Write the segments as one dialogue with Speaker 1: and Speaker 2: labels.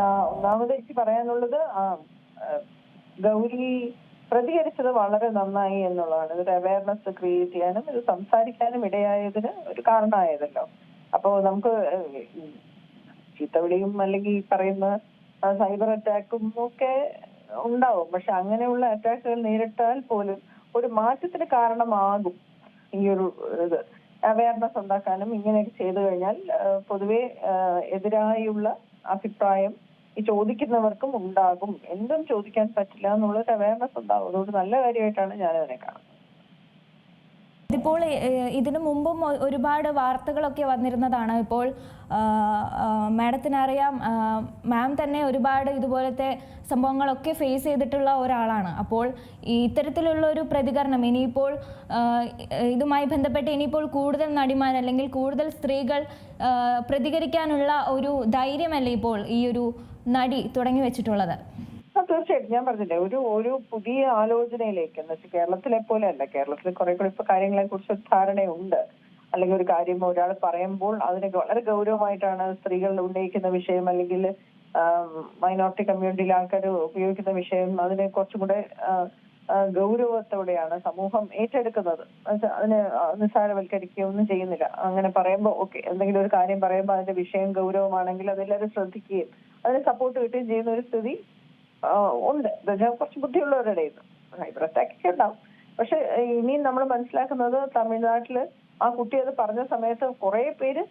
Speaker 1: ഒന്നാമത് എനിക്ക് പറയാനുള്ളത് ഗൗരി പ്രതികരിച്ചത് വളരെ നന്നായി എന്നുള്ളതാണ്. ഇതൊരു അവയർനെസ് ക്രിയേറ്റ് ചെയ്യാനും ഇത് സംസാരിക്കാനും ഇടയായതിന് ഒരു കാരണമായതല്ലോ. അപ്പോ നമുക്ക് ചീത്തവിളിയും അല്ലെങ്കിൽ പറയുന്ന സൈബർ അറ്റാക്കും ഒക്കെ ഉണ്ടാവും. പക്ഷെ അങ്ങനെയുള്ള അറ്റാക്കുകൾ നേരിട്ടാൽ പോലും ഒരു മാറ്റത്തിന് കാരണമാകും ഈ ഒരു ഇത്. അവയർനെസ് ഉണ്ടാക്കാനും ഇങ്ങനെയൊക്കെ ചെയ്തു കഴിഞ്ഞാൽ പൊതുവെ എതിരായുള്ള അഭിപ്രായം ഈ ചോദിക്കുന്നവർക്കും ഉണ്ടാകും. എന്തും ചോദിക്കാൻ പറ്റില്ല എന്നുള്ളൊരു അവയർനെസ് ഉണ്ടാകും അതുകൊണ്ട് നല്ല കാര്യമായിട്ടാണ് ഞാൻ അതിനെ കാണുന്നത്.
Speaker 2: ഇതിപ്പോൾ ഇതിനു മുമ്പും ഒരുപാട് വാർത്തകളൊക്കെ വന്നിരുന്നതാണ്. ഇപ്പോൾ മാഡത്തിനറിയാം മാം തന്നെ ഒരുപാട് ഇതുപോലത്തെ സംഭവങ്ങളൊക്കെ ഫേസ് ചെയ്തിട്ടുള്ള ഒരാളാണ്. അപ്പോൾ ഇത്തരത്തിലുള്ള ഒരു പ്രതികരണം ഇനിയിപ്പോൾ ഇതുമായി ബന്ധപ്പെട്ട് ഇനിയിപ്പോൾ കൂടുതൽ നടിമാർ അല്ലെങ്കിൽ കൂടുതൽ സ്ത്രീകൾ പ്രതികരിക്കാനുള്ള ഒരു ധൈര്യമല്ലേ ഇപ്പോൾ ഈ ഒരു നടി തുടങ്ങി വെച്ചിട്ടുള്ളത്?
Speaker 1: തീർച്ചയായിട്ടും ഞാൻ പറഞ്ഞില്ലേ ഒരു ഒരു പുതിയ ആലോചനയിലേക്ക് എന്ന് വെച്ചാൽ കേരളത്തിലെ പോലെ അല്ല കേരളത്തിൽ കുറെ കൂടി ഇപ്പൊ കാര്യങ്ങളെ കുറിച്ച് ധാരണയുണ്ട്. അല്ലെങ്കിൽ ഒരു കാര്യം ഒരാൾ പറയുമ്പോൾ അതിനെ വളരെ ഗൗരവമായിട്ടാണ് സ്ത്രീകൾ ഉന്നയിക്കുന്ന വിഷയം അല്ലെങ്കിൽ മൈനോറിറ്റി കമ്മ്യൂണിറ്റിയിലെ ആൾക്കാർ ഉപയോഗിക്കുന്ന വിഷയം അതിനെ കുറച്ചും കൂടെ ഗൗരവത്തോടെയാണ് സമൂഹം ഏറ്റെടുക്കുന്നത്. അതിന് അതിനെ ആ, നിസ്സാരവൽക്കരിക്കുകയോ ഒന്നും ചെയ്യുന്നില്ല. അങ്ങനെ പറയുമ്പോൾ ഓക്കെ എന്തെങ്കിലും ഒരു കാര്യം പറയുമ്പോൾ അതിന്റെ വിഷയം ഗൗരവമാണെങ്കിൽ അതെല്ലാവരും ശ്രദ്ധിക്കുകയും അതിന് സപ്പോർട്ട് കിട്ടുകയും ചെയ്യുന്ന ഒരു സ്ഥിതി ഉണ്ട്. പക്ഷെ കുറച്ച് ബുദ്ധിയുള്ളവരുടെ സൈബർ അറ്റാക്ക് ഒക്കെ ഉണ്ടാവും. പക്ഷെ ഇനിയും നമ്മൾ മനസ്സിലാക്കുന്നത് തമിഴ്നാട്ടിൽ ആ കുട്ടി അത് പറഞ്ഞ സമയത്ത് കുറെ പേര്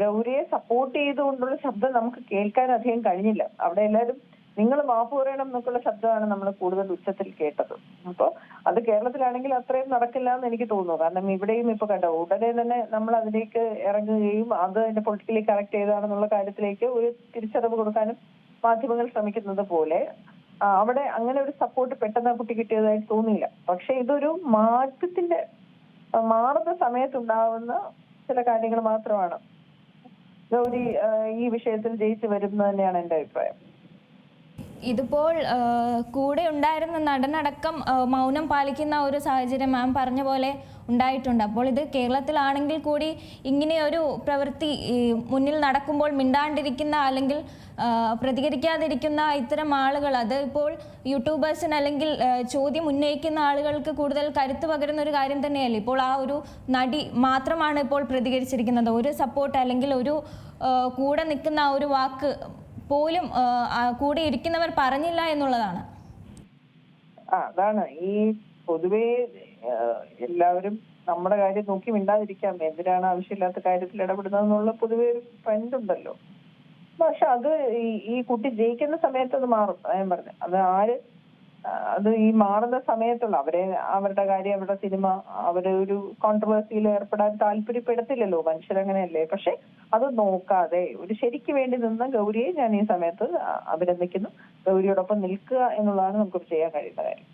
Speaker 1: ഗൗരിയെ സപ്പോർട്ട് ചെയ്തുകൊണ്ടുള്ള ശബ്ദം നമുക്ക് കേൾക്കാൻ അധികം കഴിഞ്ഞില്ല. അവിടെ എല്ലാവരും നിങ്ങൾ മാപ്പ് പറയണം എന്നൊക്കെയുള്ള ശബ്ദമാണ് നമ്മൾ കൂടുതൽ ഉച്ചത്തിൽ കേട്ടത്. അപ്പോൾ അത് കേരളത്തിലാണെങ്കിൽ അത്രയും നടക്കില്ല എന്ന് എനിക്ക് തോന്നുന്നു. കാരണം ഇവിടെയും ഇപ്പൊ കണ്ട ഉടനെ തന്നെ നമ്മൾ അതിലേക്ക് ഇറങ്ങുകയും അത് അതിന്റെ പൊളിറ്റിക്കലി കറക്റ്റ് ചെയ്താണെന്നുള്ള കാര്യത്തിലേക്ക് ഒരു തിരിച്ചറിവ് കൊടുക്കാനും മാധ്യമങ്ങൾ ശ്രമിക്കുന്നത് പോലെ അവിടെ അങ്ങനെ ഒരു സപ്പോർട്ട് പെട്ടെന്ന് കുട്ടി കിട്ടിയതായി തോന്നിയില്ല. പക്ഷെ ഇതൊരു മാറ്റത്തിന്റെ മാറുന്ന സമയത്തുണ്ടാവുന്ന ചില കാര്യങ്ങൾ മാത്രമാണ്. ഗൗരി ഈ വിഷയത്തിൽ ജയിച്ചു വരുന്നത് തന്നെയാണ് എന്റെ അഭിപ്രായം.
Speaker 2: ഇതിപ്പോൾ കൂടെ ഉണ്ടായിരുന്ന നടനടക്കം മൗനം പാലിക്കുന്ന ഒരു സാഹചര്യം മാം പറഞ്ഞ പോലെ ഉണ്ടായിട്ടുണ്ട്. അപ്പോൾ ഇത് കേരളത്തിലാണെങ്കിൽ കൂടി ഇങ്ങനെയൊരു പ്രവൃത്തി ഈ മുന്നിൽ നടക്കുമ്പോൾ മിണ്ടാണ്ടിരിക്കുന്ന അല്ലെങ്കിൽ പ്രതികരിക്കാതിരിക്കുന്ന ഇത്തരം ആളുകൾ അത് ഇപ്പോൾ യൂട്യൂബേഴ്സിന് അല്ലെങ്കിൽ ചോദ്യം ഉന്നയിക്കുന്ന ആളുകൾക്ക് കൂടുതൽ കരുത്ത് പകരുന്ന ഒരു കാര്യം തന്നെയല്ലേ? ഇപ്പോൾ ആ ഒരു നടി മാത്രമാണ് ഇപ്പോൾ പ്രതികരിച്ചിരിക്കുന്നത്. ഒരു സപ്പോർട്ട് അല്ലെങ്കിൽ ഒരു കൂടെ നിൽക്കുന്ന ആ ഒരു വാക്ക് പോലും കൂടെ ഇരിക്കുന്നവർ പറഞ്ഞില്ല എന്നുള്ളതാണ്.
Speaker 1: അതാണ്. ഈ പൊതുവേ എല്ലാവരും നമ്മുടെ കാര്യം നോക്കി മിണ്ടാതിരിക്കാം. എന്തിനാണ് ആവശ്യമില്ലാത്ത കാര്യത്തിൽ ഇടപെടുന്നതെന്നുള്ള പൊതുവേ ഒരു ട്രെൻഡ് ഉണ്ടല്ലോ. പക്ഷെ അത് ഈ കുട്ടി ജയിക്കുന്ന സമയത്ത് അത് മാറും. ഞാൻ പറഞ്ഞു. അത് ആര് അത് ഈ മാറുന്ന സമയത്തുള്ള അവരെ അവരുടെ കാര്യം അവരുടെ സിനിമ അവരെ ഒരു കോൺട്രവേഴ്സിയിൽ ഏർപ്പെടാൻ താല്പര്യപ്പെടുത്തില്ലല്ലോ. മനുഷ്യരങ്ങനെയല്ലേ? പക്ഷെ അത് നോക്കാതെ ഒരു ശരിക്ക് വേണ്ടി നിന്ന ഗൗരിയെ ഞാൻ ഈ സമയത്ത് അഭിനന്ദിക്കുന്നു. ഗൗരിയോടൊപ്പം നിൽക്കുക എന്നുള്ളതാണ് നമുക്ക് ചെയ്യാൻ കഴിയുന്ന കാര്യം.